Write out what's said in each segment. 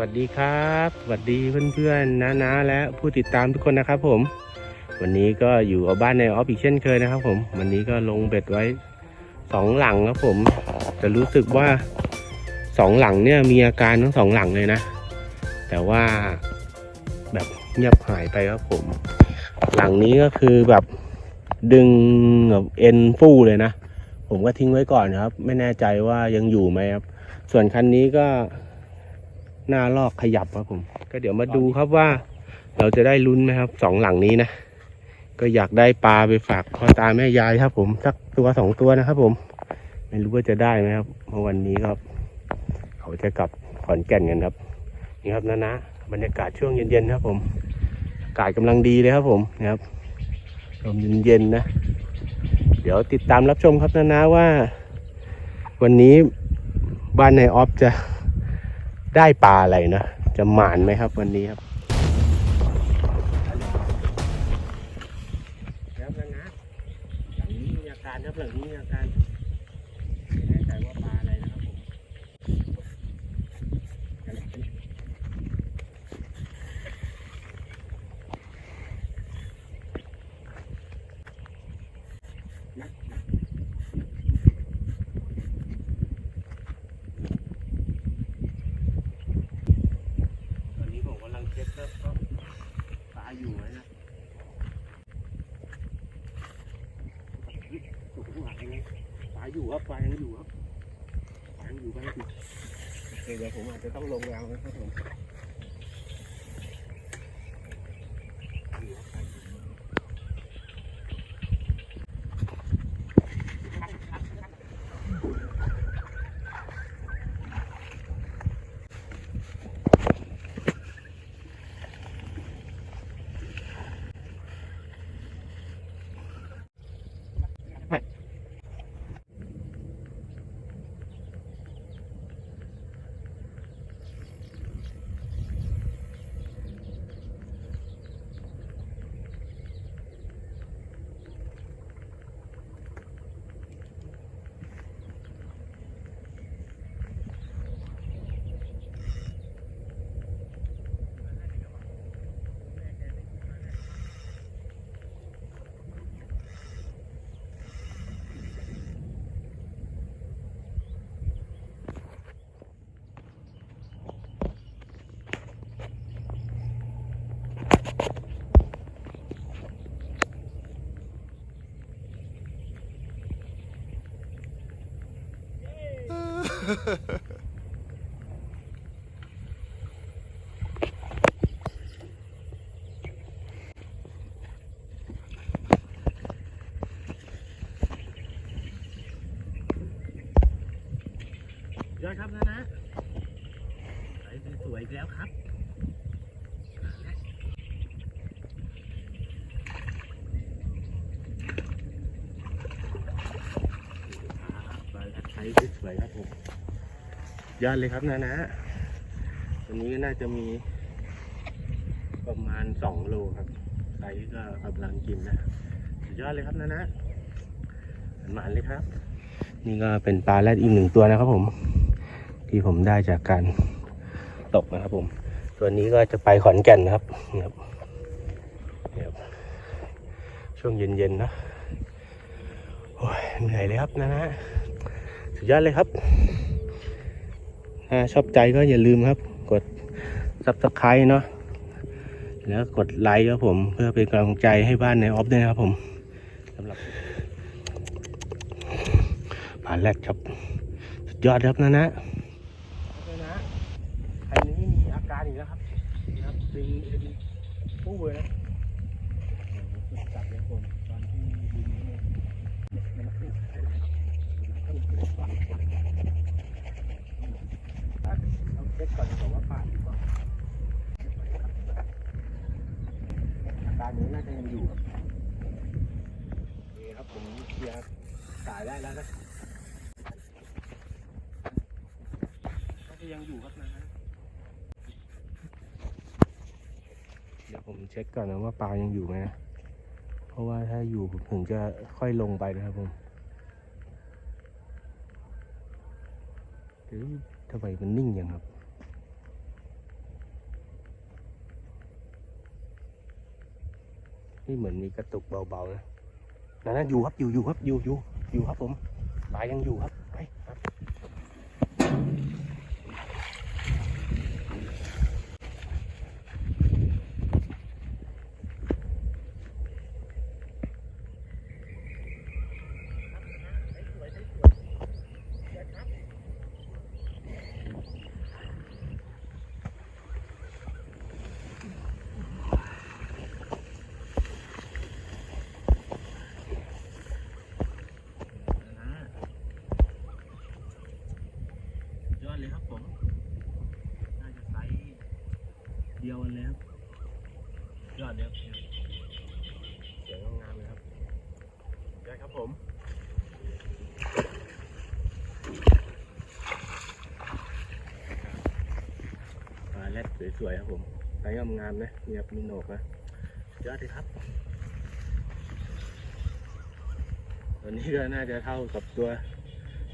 วัสดีครับ สวัสดีเพื่อนๆน้าๆและผู้ติดตามทุกคนนะครับ ผม วันนี้ก็อยู่กับบ้านในออฟอีกเช่นเคยนะครับ ผม วันนี้ก็ลงเบ็ดไว้สองหลังครับผมแต่รู้สึกว่าสองหลังเนี่ยมีอาการทั้งสองหลังเลยนะ แต่ว่าแบบเงียบหายไปครับผม หลังนี้ก็คือแบบดึงแบบเอ็นฟู่เลยนะ ผมก็ทิ้งไว้ก่อนครับ ไม่แน่ใจว่ายังอยู่ไหมครับ ส่วนคันนี้ก็ หน้าลอกขยับครับผม ก็เดี๋ยวมาดูครับว่า เราจะได้ลุ้นไหมครับสองหลังนี้นะก็อยากได้ปลาไปฝากพ่อตาแม่ยายครับผมสักตัวสองตัวนะครับผม ไม่รู้ว่าจะได้ไหมครับเพราะวันนี้ครับ เขาจะกลับขอนแก่นกันครับ นี่ครับนะนะบรรยากาศช่วงเย็นๆครับผมอากาศกำลังดีเลยครับผมนะครับลมเย็นๆนะ เดี๋ยวติดตามรับชมครับนะนะว่า วันนี้บ้านในออฟจะ ได้ปลาอะไรนะ จะหมานไหมครับวันนี้ครับแล้วนะนะหลังนี้มีอาการครับหลังนี้มีอาการไม่แน่ใจว่าปลาอะไรนะครับผมตอนนี้ผมกำลังเช็คครับว่าปลาอยู่ไหมนะตกข้างหลังไงปลาอยู่ครับปลายังอยู่ครับปลายังอยู่ปลายังอยู่โอเคเดี๋ยวผมอาจจะต้องลงแล้วนะครับผม ยอดครับนะนะสวยอีกแล้วครับ ไทยสวยๆครับผมยอดเลยครับนะนะตัวนี้ก็น่าจะมีประมาณสองโลครับไซส์ก็กำลังกินนะสุดยอดเลยครับนะนะหมานเลยครับ นี่ก็เป็นปลาแรดอีกหนึ่งตัวนะครับผม ที่ผมได้จากการตกนะครับผม ตัวนี้ก็จะไปขอนแก่นนะครับนี่ครับครับช่วงเย็นๆนะโอ้ยเหนื่อยเลยครับนะนะ สุดยอดเลยครับถ้าชอบใจก็อย่าลืมครับ กด subscribe เนาะแล้วกดไลค์ครับผมเพื่อเป็นกำลังใจให้บ้านในออฟด้วยนะครับผมสำหรับผ่านแรกครับ สุดยอดครับนะนะนะอันนี้มีอาการอีกแล้วครับนะครับดึงเอ็นปู้เลยนะจับเลยครับผมตอนที่ดึงนี่เราเช็คก่อน กว่าว่าผ่านหรือเปล่าอาการนี้น่าจะยังอยู่ครับโอเครับผมเคลียร์สายได้แล้วนะน่าจะยังอยู่ครับนะฮะเดี๋ยวผมเช็คก่อนนะว่าปลายังอยู่ไหมนะ เพราะว่าถ้าอยู่ผมถึงจะค่อยลงไปนะครับผม หรือทำไมมันนิ่งอย่างครับนี่เหมือนมีกระตุกเบาๆนะนั่นนะอยู่ครับอยู่อยู่ครับอยู่อยู่อยู่ครับผมปลายังอยู่ครับ ยวกันเลยครับยอดเดียวเสียงงามเลยครับยอดครับผมปลาแรดสวยๆครับผมไซส์งามนะเนี่ยมีโหนกนะยอดเลยครับตัวนี้ก็น่าจะเท่ากับตัว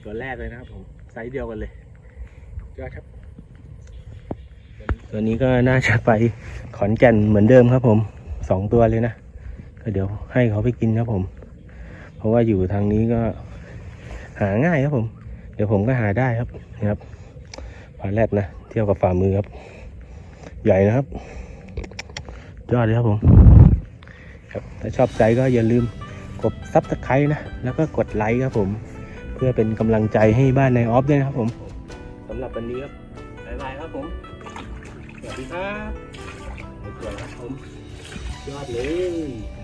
ตัวแรกเลยนะครับผมไซส์เดียวกันเลยยอดครับ ตัวนี้ก็น่าจะไปขอนแก่นเหมือนเดิมครับผมสองตัวเลยนะก็เดี๋ยวให้เขาไปกินครับผม เพราะว่าอยู่ทางนี้ก็หาง่ายครับผม เดี๋ยวผมก็หาได้ครับนะครับปลาแรดนะเที่ยบกับฝ่ามือครับ ใหญ่นะครับยอดเลยครับผมครับถ้าชอบใจก็อย่าลืมกดซับสไครต์นะ แล้วก็กดไลค์ครับผม เพื่อเป็นกำลังใจให้บ้านในออฟด้วยนะครับผมสำหรับวันนี้ครับบ๊ายบายครับผม สวัสดีครับสวยครับผมยอดเลย